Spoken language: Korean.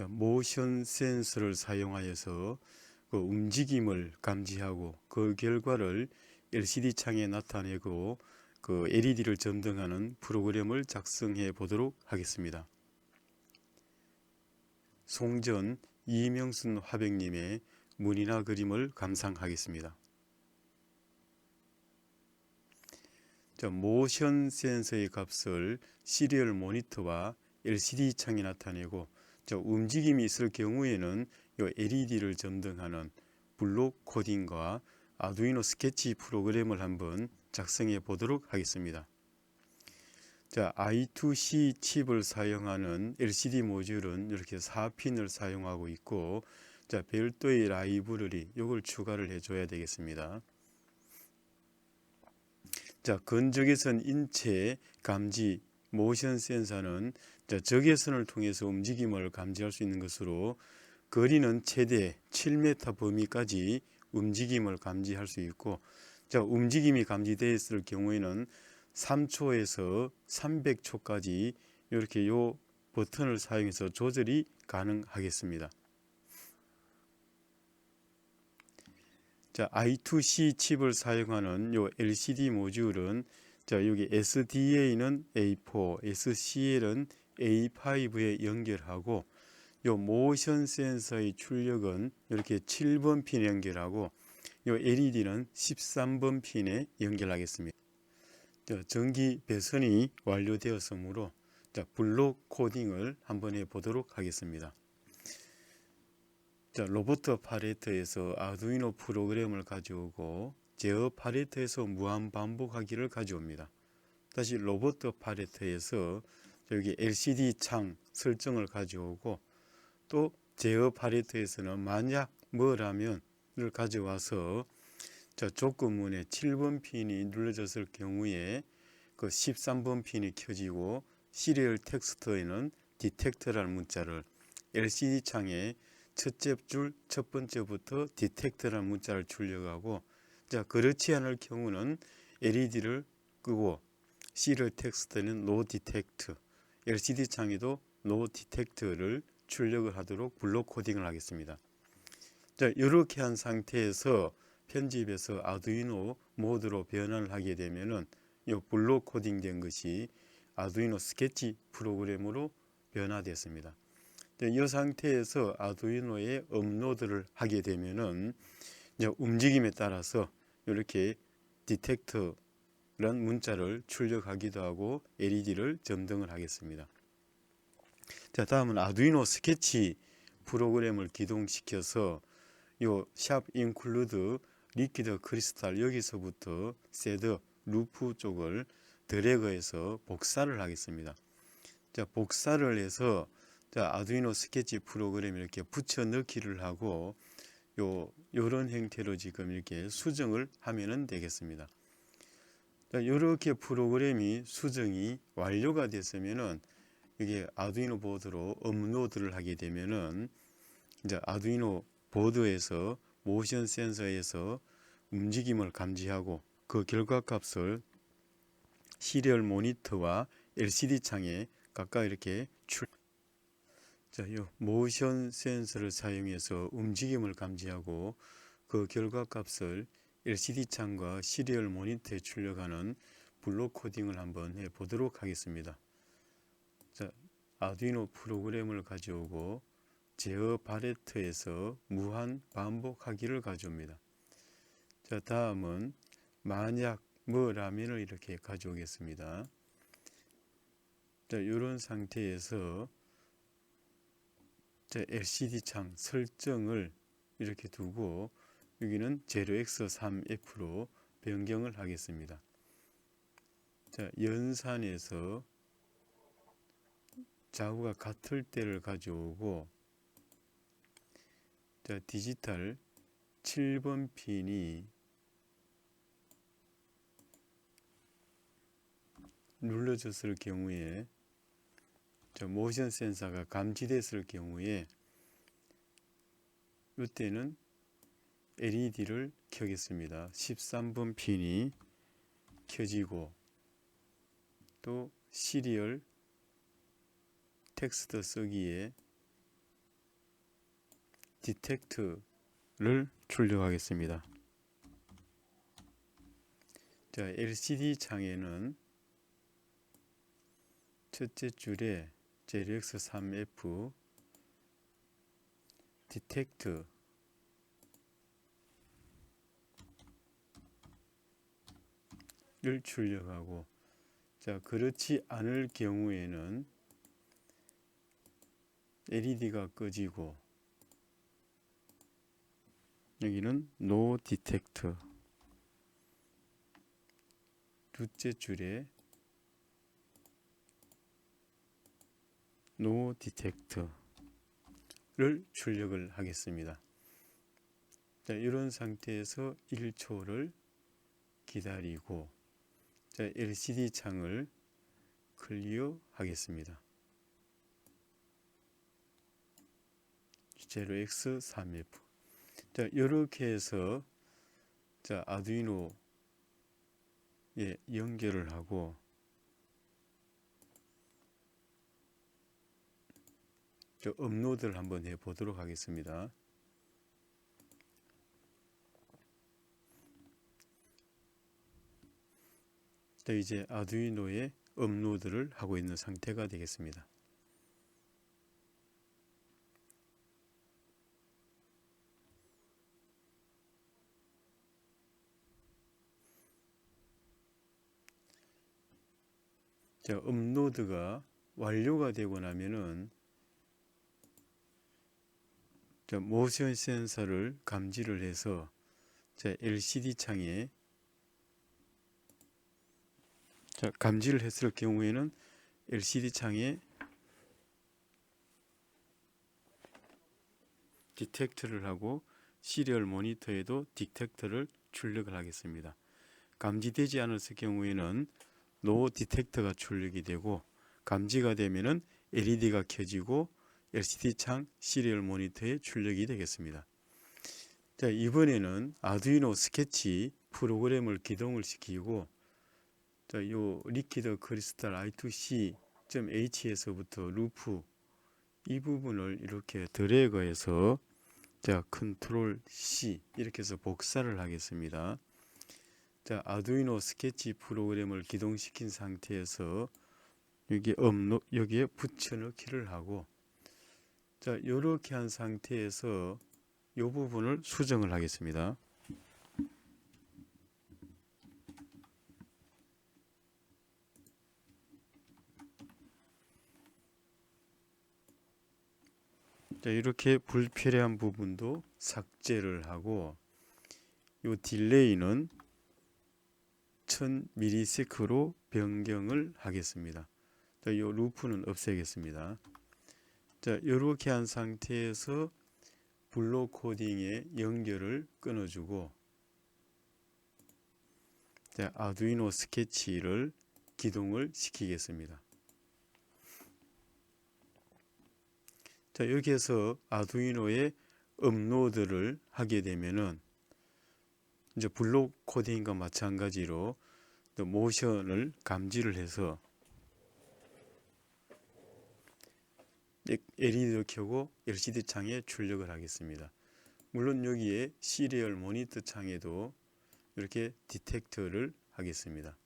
자, 모션 센서를 사용하여서 그 움직임을 감지하고 그 결과를 LCD 창에 나타내고 그 LED를 점등하는 프로그램을 작성해 보도록 하겠습니다. 송전 이명순 화백님의 문이나 그림을 감상하겠습니다. 자, 모션 센서의 값을 시리얼 모니터와 LCD 창에 나타내고 자, 움직임이 있을 경우에는 이 LED를 점등하는 블록 코딩과 아두이노 스케치 프로그램을 한번 작성해 보도록 하겠습니다. 자, I2C 칩을 사용하는 LCD 모듈은 이렇게 4핀을 사용하고 있고 자, 별도의 라이브러리 요걸 추가를 해 줘야 되겠습니다. 자, 건적외선 인체 감지 모션 센서는 자, 적외선을 통해서 움직임을 감지할 수 있는 것으로 거리는 최대 7m 범위까지 움직임을 감지할 수 있고 자, 움직임이 감지되었을 경우에는 3초에서 300초까지 이렇게 요 버튼을 사용해서 조절이 가능하겠습니다. 자, I2C 칩을 사용하는 요 LCD 모듈은 자, 여기 SDA는 A4, SCL은 A5에 연결하고 요 모션 센서의 출력은 이렇게 7번 핀에 연결하고 요 LED는 13번 핀에 연결하겠습니다. 자, 전기 배선이 완료되었으므로 자, 블록 코딩을 한번 해 보도록 하겠습니다. 자, 로버트 파레트에서 아두이노 프로그램을 가져오고 제어 파레트에서 무한 반복하기를 가져옵니다. 다시 로버트 파레트에서 여기 LCD 창 설정을 가져오고 또 제어 파레트에서는 만약 뭐라면을 가져와서 자, 조건문에 7번 핀이 눌러졌을 경우에 그 13번 핀이 켜지고 시리얼 텍스트에는 디텍터라는 문자를 LCD 창에 첫째 줄 첫 번째부터 디텍터라는 문자를 출력하고 자 그렇지 않을 경우는 LED를 끄고 시리얼 텍스트는 노 디텍트 LCD 창에도 노 디텍트를 출력을 하도록 블록 코딩을 하겠습니다. 자 이렇게 한 상태에서 편집해서 아두이노 모드로 변환을 하게 되면은 이 블록 코딩된 것이 아두이노 스케치 프로그램으로 변화됐습니다. 이 상태에서 아두이노에 업로드를 하게 되면은 움직임에 따라서 이렇게 디텍터 란 문자를 출력하기도 하고 LED를 점등을 하겠습니다. 자, 다음은 아두이노 스케치 프로그램을 기동시켜서 요샵 인클루드 리퀴드 크리스탈 여기서부터 세더 루프 쪽을 드래그해서 복사를 하겠습니다. 자, 복사를 해서 자, 아두이노 스케치 프로그램 이렇게 붙여 넣기를 하고 요 요런 형태로 지금 이렇게 수정을 하면은 되겠습니다. 자, 이렇게 프로그램이 수정이 완료가 됐으면은 이게 아두이노 보드로 업로드를 하게 되면은 이제 아두이노 보드에서 모션 센서에서 움직임을 감지하고 그 결과 값을 시리얼 모니터와 LCD 창에 각각 이렇게 출 자, 요 모션 센서를 사용해서 움직임을 감지하고 그 결과 값을 LCD 창과 시리얼 모니터에 출력하는 블록 코딩을 한번 해 보도록 하겠습니다. 자, 아두이노 프로그램을 가져오고 제어 바레트에서 무한 반복하기를 가져옵니다. 자, 다음은 만약 뭐라면을 이렇게 가져오겠습니다. 자, 이런 상태에서 자, LCD 창 설정을 이렇게 두고 여기는 0x3f로 변경을 하겠습니다. 자, 연산에서 좌우가 같을 때를 가져오고 자, 디지털 7번 핀이 눌러졌을 경우에 저 모션 센서가 감지됐을 경우에 이때는 LED를 켜겠습니다. 13번 핀이 켜지고 또 시리얼 텍스트 쓰기에 디텍트를 출력하겠습니다. 자, LCD 창에는 첫째 줄에 JLX3F 디텍트 를 출력하고 자 그렇지 않을 경우에는 LED가 꺼지고 여기는 No Detect 둘째 줄에 No Detect를 출력을 하겠습니다. 자, 이런 상태에서 1초를 기다리고 자, LCD 창을 클리어 하겠습니다. 제로 X 3F 자, 이렇게 해서 자, 아두이노 예, 연결을 하고 저 업로드를 한번 해 보도록 하겠습니다. 자, 이제 아두이노에 업로드를 하고 있는 상태가 되겠습니다. 자, 업로드가 완료가 되고 나면은 자, 모션 센서를 감지를 해서 자, LCD 창에 자, 감지를 했을 경우에는 LCD 창에 디텍터를 하고 시리얼 모니터에도 디텍터를 출력을 하겠습니다. 감지되지 않았을 경우에는 노 디텍터가 출력이 되고 감지가 되면은 LED가 켜지고 LCD 창 시리얼 모니터에 출력이 되겠습니다. 자, 이번에는 아두이노 스케치 프로그램을 기동을 시키고 자, 요 리퀴드 크리스탈 I2C.H에서부터 루프 이 부분을 이렇게 드래그해서 자, 컨트롤 C 이렇게 해서 복사를 하겠습니다. 자, 아두이노 스케치 프로그램을 기동시킨 상태에서 여기 업로 여기에 붙여넣기를 하고 자, 이렇게 한 상태에서 이 부분을 수정을 하겠습니다. 이렇게 불필요한 부분도 삭제를 하고 이 딜레이는 1000ms로 변경을 하겠습니다. 자, 이 루프는 없애겠습니다. 자, 이렇게 한 상태에서 블록 코딩의 연결을 끊어주고 자, 아두이노 스케치를 기동을 시키겠습니다. 자, 여기에서 아두이노에 업로드를 하게 되면은 이제 블록 코딩과 마찬가지로 또 모션을 감지를 해서 LED를 켜고 LCD 창에 출력을 하겠습니다. 물론 여기에 시리얼 모니터 창에도 이렇게 디텍터를 하겠습니다.